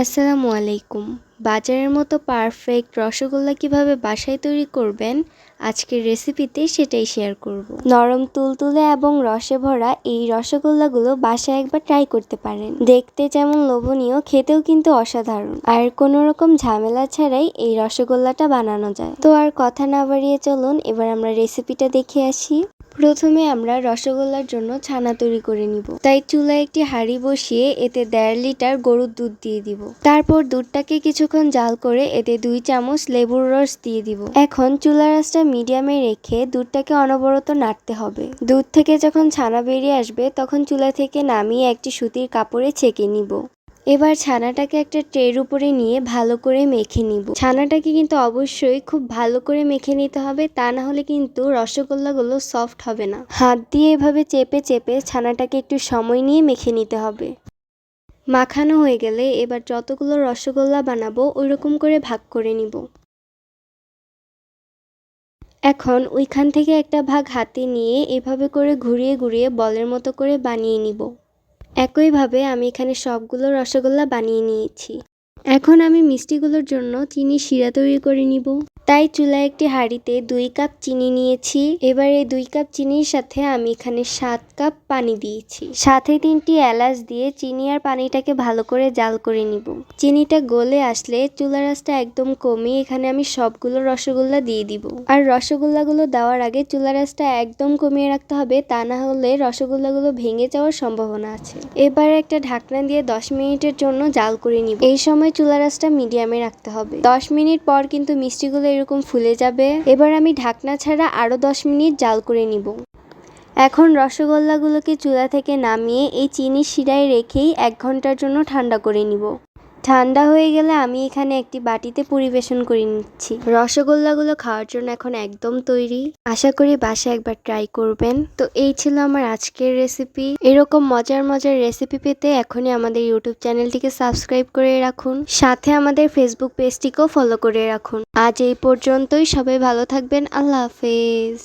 আসসালামু আলাইকুম। বাজারের মতো পারফেক্ট রসগোল্লা কীভাবে বাসায় তৈরি করবেন? আজকের রেসিপিতে সেটাই শেয়ার করব। নরম তুলতুলে এবং রসে ভরা এই রসগোল্লাগুলো বাসায় একবার ট্রাই করতে পারেন। দেখতে যেমন লোভনীয়, খেতেও কিন্তু অসাধারণ। আর কোনো রকম ঝামেলা ছাড়াই এই রসগোল্লাটা বানানো যায়। তো আর কথা না বাড়িয়ে চলুন, এবার আমরা রেসিপিটা দেখে আসি। প্রথমে আমরা রসগোল্লার জন্য ছানা তৈরি করে নিব। তাই চুলায় একটি হাঁড়ি বসিয়ে এতে দেড় লিটার গরুর দুধ দিয়ে দিব। তারপর দুধটাকে কিছুক্ষণ জাল করে এতে দুই চামচ লেবুর রস দিয়ে দিব। এখন চুলার আঁচটা মিডিয়ামে রেখে দুধটাকে অনবরত নাড়তে হবে। দুধ থেকে যখন ছানা বেরিয়ে আসবে, তখন চুলা থেকে নামিয়ে একটি সুতির কাপড়ে ছেঁকে নিব। এবার ছানাটাকে একটা ট্রের উপরে নিয়ে ভালো করে মেখে নিব। ছানাটাকে কিন্তু অবশ্যই খুব ভালো করে মেখে নিতে হবে, তা না হলে কিন্তু রসগোল্লাগুলো সফট হবে না। হাত দিয়ে এভাবে চেপে চেপে ছানাটাকে একটু সময় নিয়ে মেখে নিতে হবে। মাখানো হয়ে গেলে এবার যতগুলো রসগোল্লা বানাবো ওই রকম করে ভাগ করে নিব। এখন ওইখান থেকে একটা ভাগ হাতে নিয়ে এভাবে করে ঘুরিয়ে ঘুরিয়ে বলের মতো করে বানিয়ে নিব। একইভাবে আমি এখানে সবগুলো রসগোল্লা বানিয়ে নিয়েছি। এখন আমি মিষ্টিগুলোর জন্য চিনি শিরা তৈরি করে নিব। তাই চুলায় একটি হাঁড়িতে দুই কাপ চিনি নিয়েছি। এবার এই দুই কাপ চিনির সাথে আমি এখানে সাত কাপ পানি দিয়েছি। সাথে তিনটি এলাচ দিয়ে চিনি আর পানিটাকে ভালো করে জাল করে নিব। চিনিটা গলে আসলে চুলা আঁচটা একদম কমিয়ে এখানে আমি সবগুলো রসগোল্লা দিয়ে দিব। আর রসগোল্লাগুলো দেওয়ার আগে চুলা আঁচটা একদম কমিয়ে রাখতে হবে, তা না হলে রসগোল্লাগুলো ভেঙে যাওয়ার সম্ভাবনা আছে। এবার একটা ঢাকনা দিয়ে দশ মিনিটের জন্য জাল করে নিব। এই সময় চুলা আঁচটা মিডিয়ামে রাখতে হবে। দশ মিনিট পর কিন্তু মিষ্টিগুলো এরকম ফুলে যাবে। এবার আমি ঢাকনা ছাড়া আরও দশ মিনিট জাল করে নিব। এখন রসগোল্লাগুলোকে চুলা থেকে নামিয়ে এই চিনির শিরায় রেখেই এক ঘণ্টার জন্য ঠান্ডা করে নিব। ঠান্ডা হয়ে গেলে আমি এখানে একটি বাটিতে পরিবেশন করে নিচ্ছি। রসগোল্লাগুলো খাওয়ার জন্য এখন একদম তৈরি। আশা করি বাসায় একবার ট্রাই করবেন। তো এই ছিল আমার আজকের রেসিপি এরকম মজার মজার রেসিপি পেতে এখনই আমাদের ইউটিউব চ্যানেলটিকে সাবস্ক্রাইব করে রাখুন। সাথে আমাদের ফেসবুক পেজটিকেও ফলো করে রাখুন। আজ এই পর্যন্তই। সবাই ভালো থাকবেন। আল্লাহ হাফেজ।